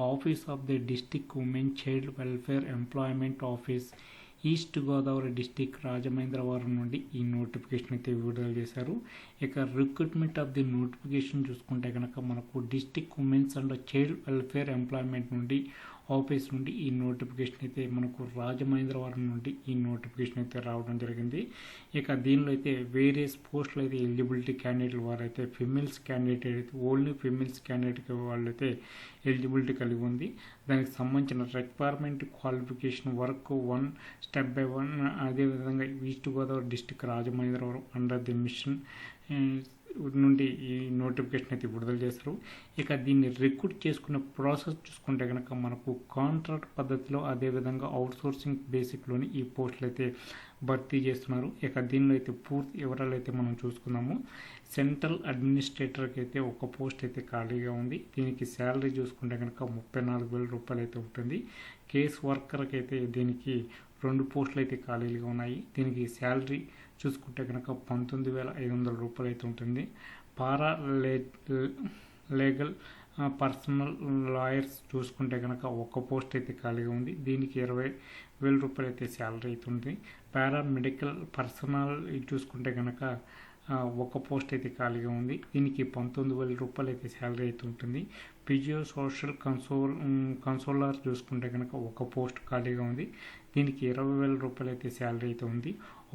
office of the district women child welfare employment office east Godavari district Rajamahendravaram నుండి ఈ notification అయితే విడుదల చేశారు. ఇక రిక్రూట్మెంట్ ఆఫ్ ది నోటిఫికేషన్ చూసుకుంటే కనుక మనకు district women's and child welfare employment నుండి ఆఫీస్ నుండి ఈ నోటిఫికేషన్ అయితే మనకు రాజమహేంద్రవరం నుండి ఈ నోటిఫికేషన్ అయితే రావడం జరిగింది. ఇక దీనిలో అయితే వేరియస్ పోస్టులు అయితే ఎలిజిబిలిటీ వారు వారైతే ఫిమేల్స్ క్యాండిడేట్ అయితే ఓన్లీ ఫిమేల్స్ క్యాండిడేట్ వాళ్ళైతే ఎలిజిబిలిటీ కలిగి ఉంది. దానికి సంబంధించిన requirement qualification work one step by one అదేవిధంగా east Godavari district Rajamahendravaram under the mission నుండి ఈ నోటిఫికేషన్ అయితే విడుదల చేస్తారు ఇక దీన్ని రిక్రూట్ చేసుకునే ప్రాసెస్ చూసుకుంటే కనుక మనకు కాంట్రాక్ట్ పద్ధతిలో అదేవిధంగా అవుట్సోర్సింగ్ బేసిక్లోని ఈ పోస్టులు అయితే భర్తీ చేస్తున్నారు. ఇక దీనిలో అయితే పూర్తి వివరాలు అయితే మనం చూసుకుందాము. సెంట్రల్ అడ్మినిస్ట్రేటర్కి అయితే ఒక పోస్ట్ అయితే ఖాళీగా ఉంది. దీనికి శాలరీ చూసుకుంటే కనుక ముప్పై నాలుగు వేల రూపాయలు అయితే ఉంటుంది. కేస్ వర్కర్కి అయితే దీనికి రెండు పోస్టులు అయితే ఖాళీలుగా ఉన్నాయి. దీనికి శాలరీ చూసుకుంటే కనుక పంతొమ్మిది వేల ఐదు వందల రూపాయలు అయితే ఉంటుంది. పారా లే లీగల్ పర్సనల్ లాయర్స్ చూసుకుంటే కనుక ఒక పోస్ట్ అయితే ఖాళీగా ఉంది. దీనికి ఇరవై వేల రూపాయలు అయితే శాలరీ అవుతుంది పారా మెడికల్ పర్సనల్ చూసుకుంటే కనుక ఒక పోస్ట్ అయితే ఖాళీగా ఉంది. దీనికి పంతొమ్మిది వేల రూపాయలు అయితే శాలరీ అయితే ఉంటుంది. పిజియో సోషల్ కన్సోల్ కన్సోలర్ చూసుకుంటే కనుక ఒక పోస్ట్ ఖాళీగా ఉంది. దీనికి ఇరవై వేల రూపాయలు అయితే శాలరీ అయితే ఉంది.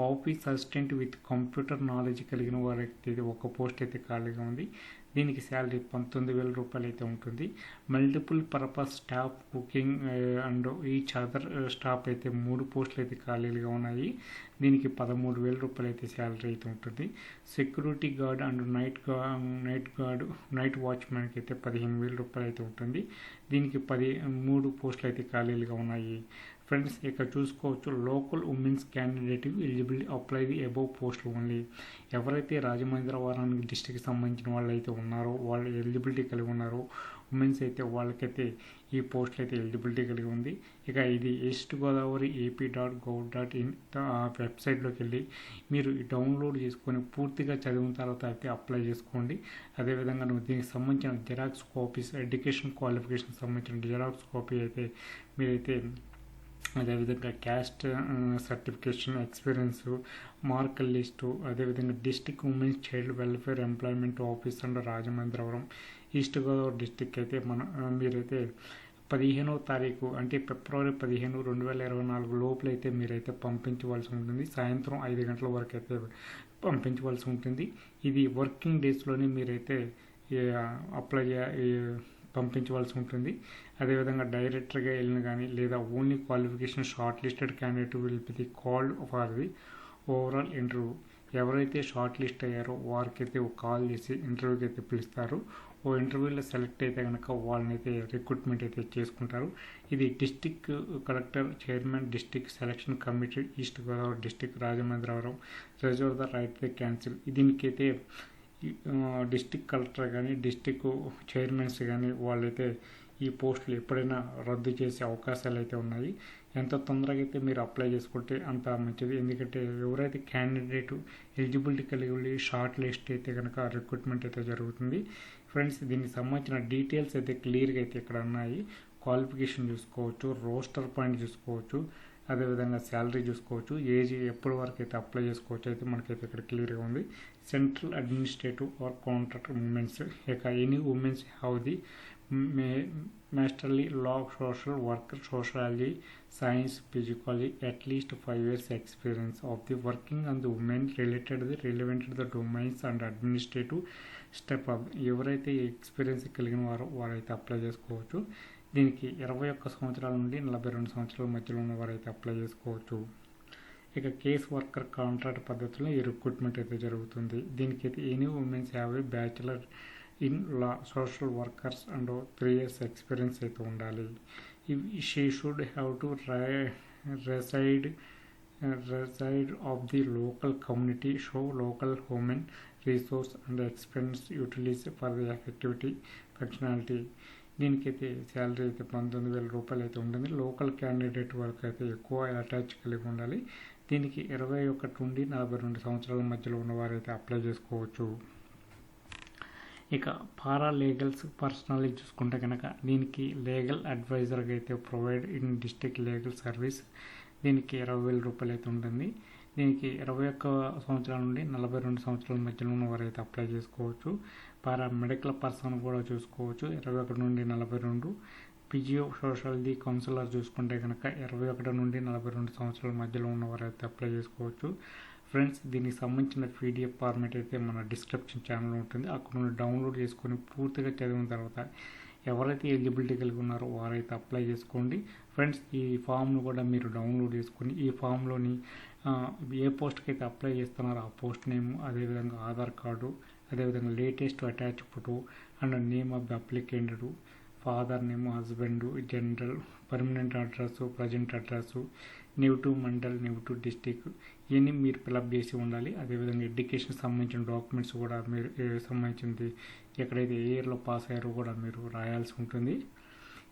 Office assistant with computer knowledge కలిగిన వారైతే ఒక పోస్ట్ అయితే ఖాళీగా ఉంది. దీనికి శాలరీ పంతొమ్మిది వేల రూపాయలు అయితే ఉంటుంది. Multiple purpose staff cooking and each other staff అయితే మూడు పోస్టులు అయితే ఖాళీలుగా ఉన్నాయి. దీనికి పదమూడు వేల రూపాయలు అయితే శాలరీ అయితే ఉంటుంది. సెక్యూరిటీ గార్డ్ అండ్ నైట్గా నైట్ గార్డ్ నైట్ వాచ్మెన్కి అయితే పదిహేను వేల రూపాయలు అయితే ఉంటుంది. దీనికి పది మూడు పోస్టులు అయితే ఖాళీలుగా ఉన్నాయి. ఫ్రెండ్స్ ఇక్కడ చూసుకోవచ్చు. Local women's candidate eligibility apply the above post only ఎవరైతే రాజమహేంద్రవరం డిస్టిక్కి సంబంధించిన వాళ్ళు అయితే ఉన్నారో వాళ్ళు ఎలిజిబిలిటీ కలిగి ఉన్నారో ఉమెన్స్ అయితే వాళ్ళకైతే ఈ పోస్టులు అయితే ఎలిజిబిలిటీ కలిగి ఉంది. ఇక ఇది east Godavari AP dot gov dot in వెబ్సైట్లోకి వెళ్ళి మీరు డౌన్లోడ్ చేసుకొని పూర్తిగా చదివిన తర్వాత అయితే అప్లై చేసుకోండి. అదేవిధంగా నువ్వు దీనికి సంబంధించిన జెరాక్స్ కాపీస్ ఎడ్యుకేషన్ క్వాలిఫికేషన్ సంబంధించిన జెరాక్స్ కాపీ అయితే మీరైతే అదేవిధంగా caste certification experience mark list అదేవిధంగా district women's child welfare employment office and Rajamahendravaram east Godavari district అయితే మన మీరైతే పదిహేనవ తారీఖు అంటే ఫిబ్రవరి పదిహేను రెండు వేల ఇరవై నాలుగు లోపల అయితే మీరైతే పంపించవలసి ఉంటుంది. సాయంత్రం ఐదు గంటల వరకు అయితే పంపించవలసి ఉంటుంది. ఇది వర్కింగ్ డేస్లోనే మీరైతే అప్లై పంపించవలసి ఉంటుంది అదేవిధంగా డైరెక్టర్గా వెళ్ళిన కానీ లేదా only qualification short listed candidate will be the called for the overall interview. ఎవరైతే షార్ట్ లిస్ట్ అయ్యారో వారికైతే కాల్ చేసి ఇంటర్వ్యూకి అయితే పిలుస్తారు. ఓ ఇంటర్వ్యూలో సెలెక్ట్ అయితే కనుక వాళ్ళని అయితే రిక్రూట్మెంట్ అయితే చేసుకుంటారు. ఇది district collector chairman district selection committee east Godavari district Rajamahendravaram reserve the right the cancel. దీనికైతే డిస్టిక్ కలెక్టర్ కానీ డిస్టిక్ చైర్మన్స్ కానీ వాళ్ళైతే ఈ పోస్టులు ఎప్పుడైనా రద్దు చేసే అవకాశాలు అయితే ఉన్నాయి. ఎంత తొందరగా అయితే మీరు అప్లై చేసుకుంటే అంత మంచిది. ఎందుకంటే ఎవరైతే క్యాండిడేట్ ఎలిజిబిలిటీ కలిగి షార్ట్ లిస్ట్ అయితే కనుక రిక్రూట్మెంట్ అయితే జరుగుతుంది. ఫ్రెండ్స్ దీనికి సంబంధించిన డీటెయిల్స్ అయితే క్లియర్గా అయితే ఇక్కడ ఉన్నాయి. క్వాలిఫికేషన్ చూసుకోవచ్చు రోస్టర్ పాయింట్ చూసుకోవచ్చు అదేవిధంగా శాలరీ చూసుకోవచ్చు. ఏజ్ ఎప్పటి వరకు అయితే అప్లై చేసుకోవచ్చు అయితే మనకైతే ఇక్కడ క్లియర్గా ఉంది. Central administrative or contract women's ఇక any women's have the may masterly law social work sociology science psychology at least five years experience of the working and the women related the relevant the domains and administrative step of ఎవరైతే experience కలిగిన వారో వారైతే apply చేసుకోవచ్చు. దీనికి ఇరవై ఒక్క సంవత్సరాల నుండి నలభై రెండు సంవత్సరాల మధ్యలో ఉన్న వారైతే అప్లై చేసుకోవచ్చు. ఇక కేస్ వర్కర్ కాంట్రాక్ట్ పద్ధతిలో ఈ రిక్రూట్మెంట్ అయితే జరుగుతుంది. దీనికి అయితే any women's have a bachelor in law social workers and three years experience అయితే ఉండాలి. She should have to reside reside of the local community show local human resource and expense utilities for the effectivity functionality దీనికైతే salary అయితే పంతొమ్మిది వేల రూపాయలు అయితే ఉంటుంది. Local candidate వరకు అయితే ఎక్కువ అటాచ్ కలిగి ఉండాలి. దీనికి ఇరవై ఒకటి నుండి నలభై రెండు సంవత్సరాల మధ్యలో ఉన్నవారైతే అప్లై చేసుకోవచ్చు. ఇక పారా లీగల్స్ పర్సనల్ చూసుకుంటే కనుక దీనికి లీగల్ అడ్వైజర్గా అయితే provide in district legal service దీనికి ఇరవై వేల రూపాయలు అయితే ఉంటుంది. దీనికి ఇరవై ఒక్క సంవత్సరాల నుండి నలభై రెండు సంవత్సరాల మధ్యలో ఉన్న వారైతే అప్లై చేసుకోవచ్చు. పారా మెడికల్ పర్సన్ కూడా చూసుకోవచ్చు. ఇరవై ఒకటి నుండి నలభై రెండు. పిజియో సోషాలజీ కౌన్సిలర్ చూసుకుంటే కనుక ఇరవై ఒకటి నుండి నలభై రెండు సంవత్సరాల మధ్యలో ఉన్నవారైతే అప్లై చేసుకోవచ్చు. ఫ్రెండ్స్ దీనికి సంబంధించిన పీడిఎఫ్ ఫార్మేట్ అయితే మన డిస్క్రిప్షన్ ఛానల్ ఉంటుంది. అక్కడ నుండి డౌన్లోడ్ చేసుకొని పూర్తిగా చదివిన తర్వాత ఎవరైతే ఎలిజిబిలిటీ కలిగి ఉన్నారో వారైతే అప్లై చేసుకోండి. ఫ్రెండ్స్ ఈ ఫామ్ను కూడా మీరు డౌన్లోడ్ చేసుకొని ఈ ఫామ్లోని ఏ పోస్ట్కి అయితే అప్లై చేస్తున్నారో ఆ పోస్ట్ నేమ్ అదేవిధంగా ఆధార్ కార్డు అదేవిధంగా latest attach photo and name of the applicant father name husband general permanent address present address negative mandal negative district ఇవన్నీ మీరు ఫిలప్ చేసి ఉండాలి. అదేవిధంగా ఎడ్యుకేషన్ సంబంధించిన డాక్యుమెంట్స్ కూడా మీరు సంబంధించింది ఎక్కడైతే ఏ ఇయర్లో పాస్ అయ్యారో కూడా మీరు రాయాల్సి ఉంటుంది.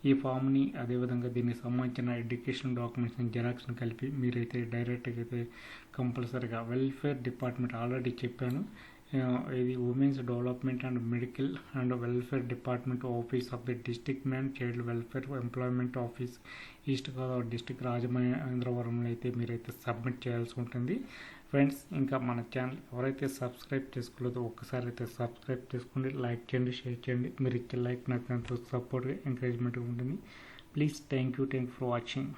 ఈ ఫామ్ని అదేవిధంగా దీనికి సంబంధించిన ఎడ్యుకేషన్ డాక్యుమెంట్స్ని జెరాక్స్ని కలిపి మీరైతే డైరెక్ట్గా అయితే కంపల్సరీగా వెల్ఫేర్ డిపార్ట్మెంట్ ఆల్రెడీ చెప్పాను. ఇది women's development and medical and welfare department office of the district man child welfare employment office east Godavari district రాజమహేంద్రవరంలో అయితే మీరైతే సబ్మిట్ చేయాల్సి ఉంటుంది. ఫ్రెండ్స్ ఇంకా మన ఛానల్ ఎవరైతే సబ్స్క్రైబ్ చేసుకోలేదో ఒక్కసారి అయితే సబ్స్క్రైబ్ చేసుకోండి లైక్ చేయండి షేర్ చేయండి. మీరు ఇచ్చే లైక్ నాకు ఎంతో సపోర్ట్గా ఎంకరేజ్మెంట్గా ఉంటుంది. Please thank you thank for watching